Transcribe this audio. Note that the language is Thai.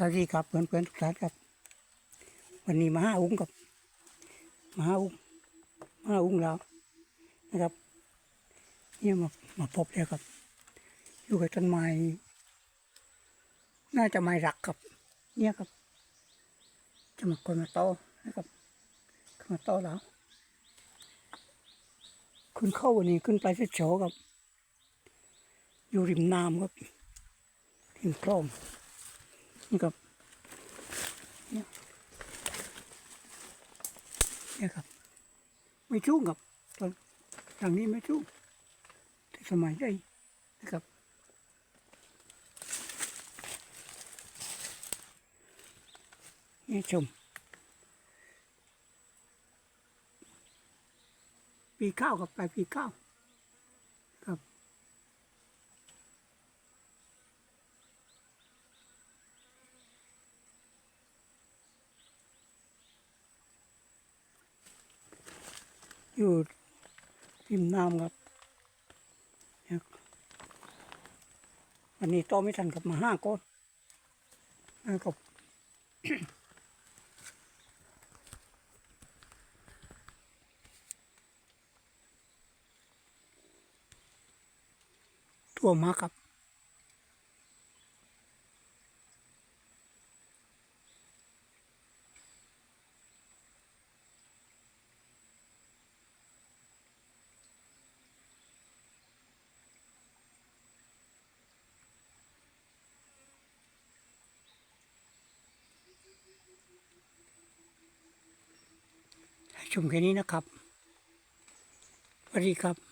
สวัสดีครับเพื่อนๆทุกท่านครับ วันนี้มาห้าอุ้งกับมาห้าอุ้งมาห้าอุ้งแล้วนะครับ เนี่ยมามาพบแล้วครับ อยู่กับต้นไม้น่าจะไม้รักครับ เนี่ยครับ จะมาคนมาโตนะครับเข้ามาโตแล้วขึ้นเข้าวันนี้ขึ้นไปที่โฉครับ อยู่ริมน้ำครับริมคลอง นี่ครับเนี่ยครับ ไม่ชุ่งครับตอนทางนี้ไม่ชุ่งแต่สมัยได้นะครับนี่ชม ปีข้าวกับไปปีข้าวครับ อยู่ริมน้ำครับวันนี้โตไม่ทันกับมาห้าก้อนนะครับตัวมากครับ ชมแค่นี้นะครับสวัสดีครับ